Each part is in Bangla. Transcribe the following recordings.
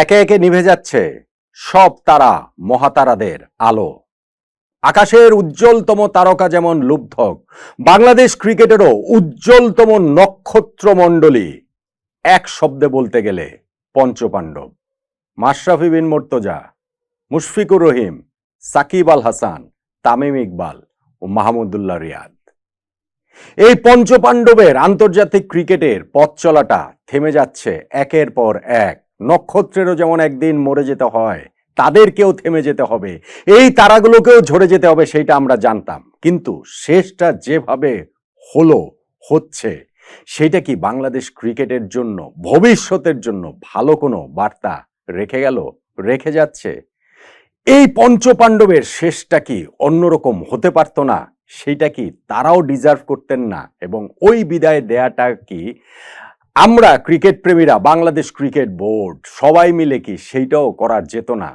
একে একে নিভে যাচ্ছে সব তারা মহাতারাদের আলো। আকাশের উজ্জ্বলতম তারকা যেমন লুব্ধক, বাংলাদেশ ক্রিকেটেরও উজ্জ্বলতম নক্ষত্রমণ্ডলী। এক শব্দে বলতে গেলে পঞ্চপাণ্ডব। মাশরাফি বিন মোর্তজা, মুশফিকুর রহিম, সাকিব আল হাসান, তামিম ইকবাল ও মাহমুদুল্লাহ রিয়াদ। এই পঞ্চপাণ্ডবের আন্তর্জাতিক ক্রিকেটের পথ চলাটা থেমে যাচ্ছে একের পর এক নক্ষত্রেরও যেমন একদিন মরে যেতে হয়, তাদেরকেও থেমে যেতে হবে। এই তারাগুলোকেও ঝরে যেতে হবে, সেইটা আমরা জানতাম। কিন্তু শেষটা যেভাবে হলো, হচ্ছে সেটা কি বাংলাদেশ ক্রিকেটের জন্য, ভবিষ্যতের জন্য ভালো কোনো বার্তা রেখে গেল, রেখে যাচ্ছে? এই পঞ্চপাণ্ডবের শেষটা কি অন্যরকম হতে পারতো না? সেইটা কি তারাও ডিজার্ভ করতেন না? এবং ওই বিদায় দেয়াটা কি আমরা ক্রিকেট প্রেমীরা, বাংলাদেশ ক্রিকেট বোর্ড সবাই মিলে কি সেইটাও করা যেত না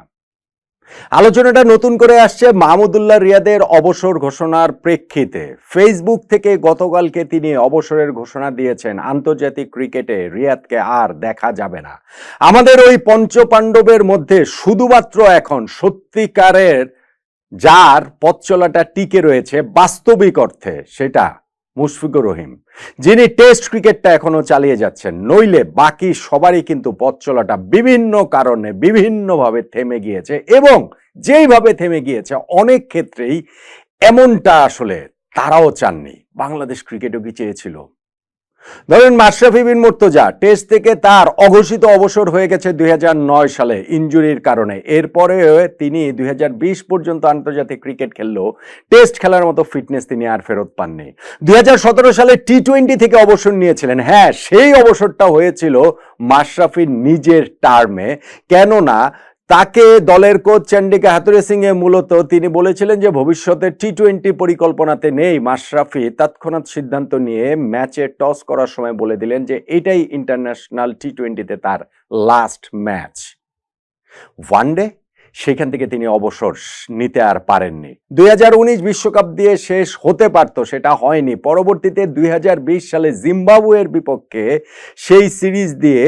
আলোচনাটা নতুন করে আসছে মাহমুদুল্লাহ রিয়াদের অবসর ঘোষণার প্রেক্ষিতে। ফেসবুক থেকে গতকালকে তিনি অবসরের ঘোষণা দিয়েছেন, আন্তর্জাতিক ক্রিকেটে রিয়াদকে আর দেখা যাবে না। আমাদের ওই পঞ্চপাণ্ডবের মধ্যে শুধুমাত্র এখন সত্যিকারের যার পথ চলাটা টিকে রয়েছে বাস্তবিক অর্থে, সেটা মুশফিকুর রহিম, যিনি টেস্ট ক্রিকেটটা এখনও চালিয়ে যাচ্ছেন। নইলে বাকি সবারই কিন্তু পথ চলাটা বিভিন্ন কারণে বিভিন্নভাবে থেমে গিয়েছে এবং যেইভাবে থেমে গিয়েছে, অনেক ক্ষেত্রেই এমনটা আসলে তারাও চাননি। বাংলাদেশ ক্রিকেটও কি চেয়েছিল? ধরেন মাশরাফি বিন মুর্তজা, টেস্ট থেকে তার অঘোষিত অবসর হয়ে গেছে দুই হাজার নয় সালে ইনজুরির কারণে। এরপরে তিনি দুই হাজার বিশ পর্যন্ত আন্তর্জাতিক ক্রিকেট খেললেও টেস্ট খেলার মতো ফিটনেস তিনি আর ফেরত পাননি। দুই হাজার সতেরো সালে টি টোয়েন্টি থেকে অবসর নিয়েছিলেন। হ্যাঁ সেই অবসরটা হয়েছিল মাশরাফির নিজের টার্মে। কেননা তাকে দলের কোচ চন্ডিকা হাতুরে সিং এ মূলত তিনি বলেছিলেন যে ভবিষ্যতে টি টোয়েন্টি পরিকল্পনাতে নেই। মাশরাফি তৎক্ষণাৎ সিদ্ধান্ত নিয়ে ম্যাচে টস করার সময় বলে দিলেন যে এটাই ইন্টারন্যাশনাল টি টোয়েন্টিতে তার লাস্ট ম্যাচ। ওয়ানডে সেখান থেকে তিনি অবসর নিতে আর পারেননি। দুই বিশ্বকাপ দিয়ে শেষ হতে পারত, সেটা হয়নি। পরবর্তীতে দুই হাজার বিশ সালে জিম্বাবুয়ের বিপক্ষে সেই সিরিজ দিয়ে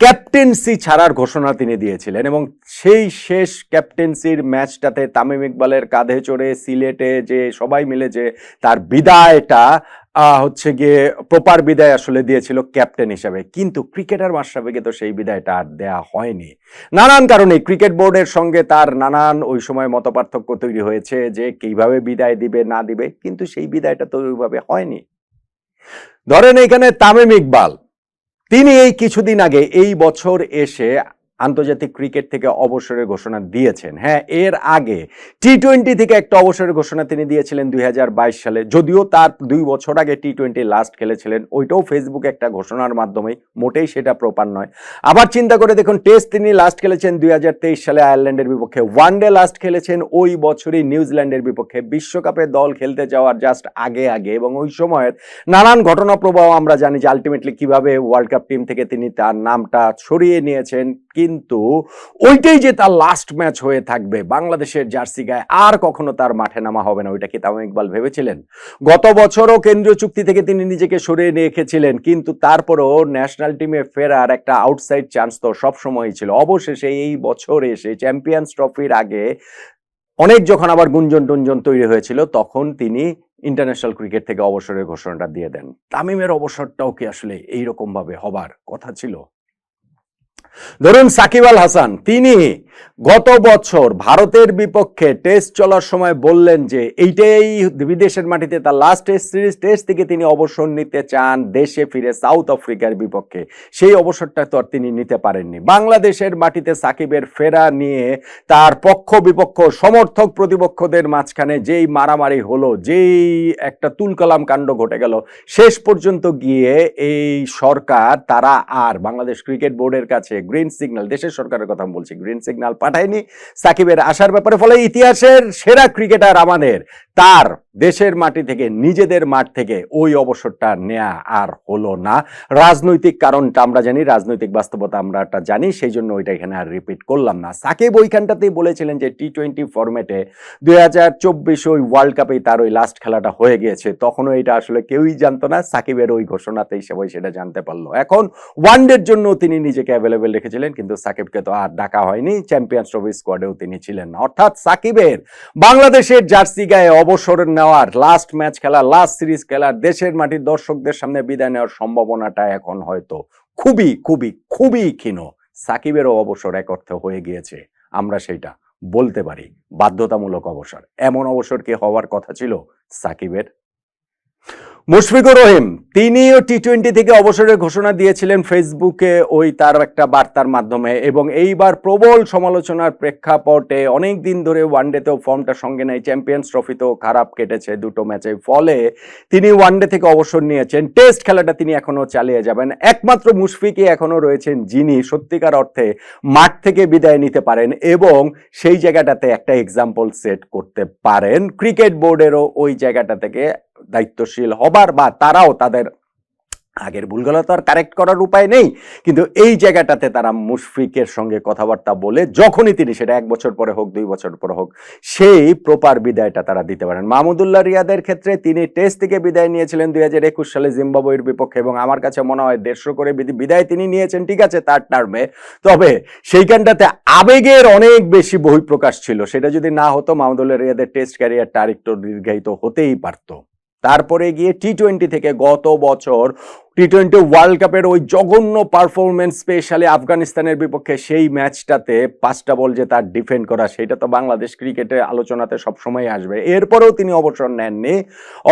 ক্যাপ্টেন্সি ছাড়ার ঘোষণা তিনি দিয়েছিলেন এবং সেই শেষ ক্যাপ্টেন্সির ম্যাচটাতে তামিম ইকবালের কাঁধে চড়ে সিলেটে যে সবাই মিলে যে তার বিদায়টা হচ্ছে গিয়ে প্রপার বিদায় আসলে দিয়েছিল ক্যাপ্টেন হিসাবে। কিন্তু ক্রিকেটার মাশরাফিকে তো সেই বিদায়টা আর দেয়া হয়নি। নানান কারণে ক্রিকেট বোর্ডের সঙ্গে তার নানান ওই সময় মতপার্থক্য তৈরি হয়েছে যে কীভাবে বিদায় দিবে, না দিবে, কিন্তু সেই বিদায়টা তো ওইভাবে হয়নি। ধরেন এখানে তামিম ইকবাল তিনি এই কিছুদিন আগে এই বছর এসে আন্তর্জাতিক ক্রিকেট থেকে অবসরের ঘোষণা দিয়েছেন। হ্যাঁ এর আগে টি টোয়েন্টি থেকে একটা অবসরের ঘোষণা তিনি দিয়েছিলেন দুই হাজার বাইশ সালে। যদিও তার দুই বছর আগে টি টোয়েন্টি লাস্ট খেলেছিলেন, ওইটাও ফেসবুকে একটা ঘোষণার মাধ্যমে মোটেই সেটা প্রপার নয়। আবার চিন্তা করে দেখুন, টেস্ট তিনি লাস্ট খেলেছেন দুই হাজার তেইশ সালে আয়ারল্যান্ডের বিপক্ষে। ওয়ানডে লাস্ট খেলেছেন, ওই বছরই নিউজিল্যান্ডের বিপক্ষে। বিশ্বকাপে দল খেলতে যাওয়ার জাস্ট আগে আগে এবং ওই সময়ের নানান ঘটনা প্রবাহ আমরা জানি যে আলটিমেটলি কীভাবে ওয়ার্ল্ড কাপ টিম থেকে তিনি তার নামটা সরিয়ে নিয়েছেন। কিন্তু ওইটাই যে তার লাস্ট ম্যাচ হয়ে থাকবে, বাংলাদেশের জার্সি গায়ে আর কখনো তার মাঠে নামা হবে না, ওইটা কি তামিম ইকবাল ভেবেছিলেন? গত বছরও কেন্দ্রীয় চুক্তি থেকে তিনি নিজেকে সরিয়ে রেখেছিলেন কিন্তু তারপরও ন্যাশনাল টিমে ফেরার একটা আউটসাইড চান্স তো সবসময়ই ছিল। অবশেষে এই বছর এসে চ্যাম্পিয়ন্স ট্রফির আগে অনেক যখন আবার গুঞ্জন টুঞ্জন তৈরি হয়েছিল, তখন তিনি ইন্টারন্যাশনাল ক্রিকেট থেকে অবসরের ঘোষণাটা দিয়ে দেন। তামিমের অবসরটাও কি আসলে এইরকম ভাবে হবার কথা ছিল? ধরুন সাকিব আল হাসান তিনি গত বছর ভারতের বিপক্ষে টেস্ট চলার সময় বললেন যে এইটাই বিদেশের মাটিতে তার লাস্ট টেস্ট সিরিজ টেস্ট থেকে তিনি অবসর নিতে চান, দেশে ফিরে সাউথ আফ্রিকার বিপক্ষে। সেই অবসরটা তো আর তিনি নিতে পারেননি। বাংলাদেশের মাটিতে সাকিবের ফেরা নিয়ে তার পক্ষ বিপক্ষ, সমর্থক প্রতিপক্ষদের মাঝখানে যেই মারামারি হলো, যেই একটা তুলকালাম কাণ্ড ঘটে গেল, শেষ পর্যন্ত গিয়ে এই সরকার, তারা আর বাংলাদেশ ক্রিকেট বোর্ডের কাছে গ্রিন সিগন্যাল দেশের সরকারের কথা বলছি গ্রিন সিগন্যাল সিগন্যাল পাঠায়নি। সাকিবের আসার ব্যাপারে ফলে ইতিহাসের সেরা ক্রিকেটার আমাদের তার দেশের মাটি থেকে, নিজেদের মাঠ থেকে ওই অবসরটা নেয়া আর হলো না। রাজনৈতিক কারণটা আমরা জানি, রাজনৈতিক বাস্তবতা আমরা একটা জানি, সেই জন্য ওইটা এখানে আর রিপিট করলাম না। সাকিব ওইখানটাতেই বলেছিলেন যে টি টোয়েন্টি ফরম্যাটে দুই হাজার চব্বিশ ওই ওয়ার্ল্ড কাপেই তার ওই লাস্ট খেলাটা হয়ে গিয়েছে। তখনও এটা আসলে কেউই জানতো না, সাকিবের ওই ঘোষণাতেই সবাই সেটা জানতে পারল। এখন ওয়ানডের জন্য তিনি নিজেকে অ্যাভেলেবেল রেখেছিলেন, কিন্তু সাকিবকে তো আর ডাকা হয়নি চ্যাম্পিয়ন্স ট্রফি স্কোয়াডেও তিনি ছিলেন না। অর্থাৎ সাকিবের বাংলাদেশের জার্সি গায়ে অবসর নেওয়ার লাস্ট ম্যাচ খেলা লাস্ট সিরিজ খেলার দেশের মাটির দর্শকদের সামনে বিদায় নেওয়ার সম্ভাবনাটা এখন হয়তো খুবই খুবই খুবই ক্ষীণ। সাকিবেরও অবসর এক অর্থে হয়ে গিয়েছে, আমরা সেইটা বলতে পারি। বাধ্যতামূলক অবসর। এমন অবসর কি হওয়ার কথা ছিল? সাকিবের মুশফিকুর রহিম, তিনিও টি টোয়েন্টি থেকে অবসরের ঘোষণা দিয়েছিলেন ফেসবুকে, ওই তার একটা বার্তার মাধ্যমে। এবং এইবার প্রবল সমালোচনার প্রেক্ষাপটে অনেক দিন ধরে ওয়ানডেতেও ফর্মটা সঙ্গে নেয়। চ্যাম্পিয়ন্স ট্রফিতেও খারাপ কেটেছে দুটো ম্যাচে। ফলে তিনি ওয়ানডে থেকে অবসর নিয়েছেন। টেস্ট খেলাটা তিনি এখনও চালিয়ে যাবেন। একমাত্র মুশফিকই এখনও রয়েছেন যিনি সত্যিকার অর্থে মাঠ থেকে বিদায় নিতে পারেন এবং সেই জায়গাটাতে একটা এক্সাম্পল সেট করতে পারেন। ক্রিকেট বোর্ডেরও ওই জায়গাটা থেকে দায়িত্বশীল হবার বা তারাও তাদের আগের ভুলগুলো তো আর কারেক্ট করার উপায় নেই। কিন্তু এই জায়গাটাতে তারা মুশফিকের সঙ্গে কথাবার্তা বলে যখনই তিনি সেটা এক বছর পরে হোক, দুই বছর পরে হোক, সেই প্রপার বিদায়টা তারা দিতে পারেন। মাহমুদুল্লাহ রিয়াদের ক্ষেত্রে তিনি টেস্ট থেকে বিদায় নিয়েছিলেন দুই হাজার একুশ সালে জিম্বাবুয়ের বিপক্ষে এবং আমার কাছে মনে হয় দেড়শো করে বিদায় তিনি নিয়েছেন, ঠিক আছে, তার টার্মে তবে সেইখানটাতে আবেগের অনেক বেশি বহিঃপ্রকাশ ছিল। সেটা যদি না হতো, মাহমুদুল্লাহ রিয়াদের টেস্ট ক্যারিয়ারটা আরেকটু দীর্ঘায়িত হতেই পারতো। তারপরে গিয়ে টি টোয়েন্টি থেকে গত বছর টি টোয়েন্টি ওয়ার্ল্ড কাপের ওই জঘন্য পারফরমেন্স স্পেশালি আফগানিস্তানের বিপক্ষে সেই ম্যাচটাতে পাঁচটা বল যে তার ডিফেন্ড করা, সেটা তো বাংলাদেশ ক্রিকেটে আলোচনাতে সবসময় আসবে। এরপরেও তিনি অবসর নেননি।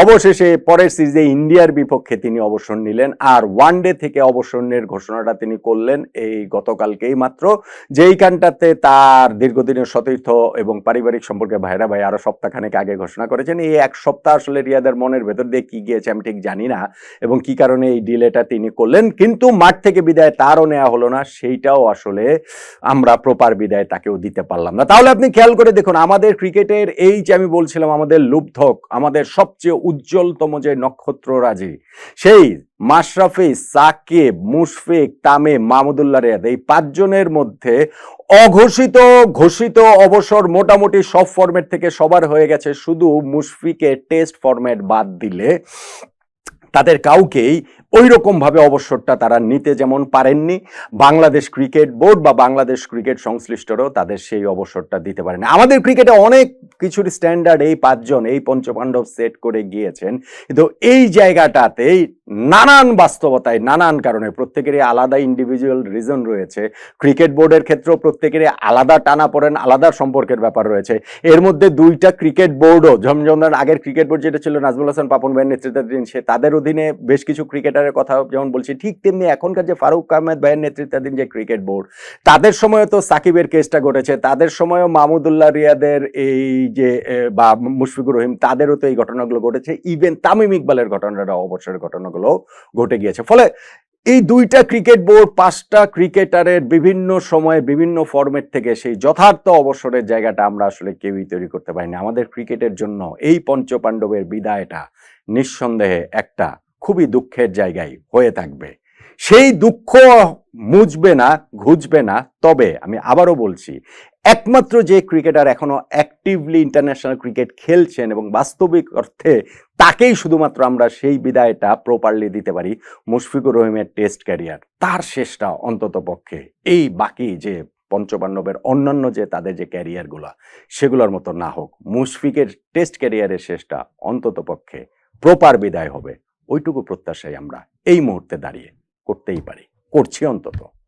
অবশেষে পরের সিরিজে ইন্ডিয়ার বিপক্ষে তিনি অবসর নিলেন আর ওয়ান ডে থেকে অবসরের ঘোষণাটা তিনি করলেন এই গতকালকেই মাত্র। যেইখানটাতে তার দীর্ঘদিনের সতীর্থ এবং পারিবারিক সম্পর্কে ভাইরা ভাই আরও সপ্তাহখানেক আগে ঘোষণা করেছেন, এই এক সপ্তাহ আসলে রিয়াদের মনের ভেতর দিয়ে কি গিয়েছে আমি ঠিক জানি না এবং কি কারণে এই ডিলেটা তিনি করলেন, কিন্তু মাঠ থেকে বিদায় তারও নেওয়া হলো না, সেইটাও আসলে আমরা প্রপার বিদায় তাকেও দিতে পারলাম না। তাহলে আপনি খেয়াল করে দেখুন, আমাদের ক্রিকেটের এই যে আমি বলছিলাম, আমাদের লুব্ধক, আমাদের সবচেয়ে উজ্জ্বলতম যে নক্ষত্ররাজি সেই মাশরাফি, সাকিব, মুশফিক তামে মাহমুদুল্লাহ রিয়াদ, এই পাঁচজনের মধ্যে অঘোষিত, ঘোষিত অবসর মোটামুটি সব ফরম্যাট থেকে সবার হয়ে গেছে। শুধু মুশফিকের টেস্ট ফরম্যাট বাদ দিলে তাদের কাউকেই ওই রকমভাবে অবসরটা তারা নিতে যেমন পারেননি, বাংলাদেশ ক্রিকেট বোর্ড বা বাংলাদেশ ক্রিকেট সংশ্লিষ্টরাও তাদের সেই অবসরটা দিতে পারেনি। আমাদের ক্রিকেটে অনেক কিছুর স্ট্যান্ডার্ড এই পাঁচজন, এই পঞ্চপাণ্ডব সেট করে গিয়েছেন। কিন্তু এই জায়গাটাতেই নানান বাস্তবতায়, নানান কারণে প্রত্যেকেরই আলাদা ইন্ডিভিজুয়াল রিজন রয়েছে। ক্রিকেট বোর্ডের ক্ষেত্রেও প্রত্যেকেরই আলাদা টানা পড়েন, আলাদা সম্পর্কের ব্যাপার রয়েছে। এর মধ্যে দুইটা ক্রিকেট বোর্ডও ঝমঝমদার আগের ক্রিকেট বোর্ড যেটা ছিল, নাজমুল হাসান পাপন ভাইয়ের নেতৃত্বাধীন, সে তাদের অধীনে বেশ কিছু ক্রিকেটারের কথা যেমন বলছি, ঠিক তেমনি এখনকার যে ফারুক আহমেদ ভাইয়ের নেতৃত্বাধীন যে ক্রিকেট বোর্ড, তাদের সময় তো সাকিবের কেসটা ঘটেছে, তাদের সময়ও মাহমুদুল্লাহ রিয়াদের এই যে বা মুশফিকুর রহিম, তাদেরও তো এই ঘটনাগুলো ঘটেছে। ইভেন তামিম ইকবালের ঘটনাটা, অবসরের ঘটনাগুলো ঘটে গিয়েছে। ফলে এই দুইটা ক্রিকেট বোর্ড, পাঁচটা ক্রিকেটারের বিভিন্ন সময়ে বিভিন্ন ফরম্যাট থেকে সেই যথার্থ অবসরের জায়গাটা আমরা আসলে কেউই তৈরি করতে পারিনি। আমাদের ক্রিকেটের জন্য এই পঞ্চপাণ্ডবের বিদায়টা নিঃসন্দেহে একটা খুবই দুঃখের জায়গায় হয়ে থাকবে। সেই দুঃখ মুছবে না ঘুজবে না। তবে আমি আবারও বলছি, একমাত্র যে ক্রিকেটার এখনও অ্যাক্টিভলি ইন্টারন্যাশনাল ক্রিকেট খেলছেন এবং বাস্তবিক অর্থে তাকেই শুধুমাত্র আমরা সেই বিদায়টা প্রপারলি দিতে পারি, মুশফিকুর রহিমের টেস্ট ক্যারিয়ার তার শেষটা অন্তত পক্ষে এই বাকি যে পঞ্চপাণ্ডবের অন্যান্য যে তাদের যে ক্যারিয়ারগুলো সেগুলোর মতো না হোক, মুশফিকের টেস্ট ক্যারিয়ারের শেষটা অন্তত পক্ষে প্রপার বিদায় হবে। ওইটুকু প্রত্যাশাই আমরা এই মুহূর্তে দাঁড়িয়ে করতেই পারি। করছি অন্তত।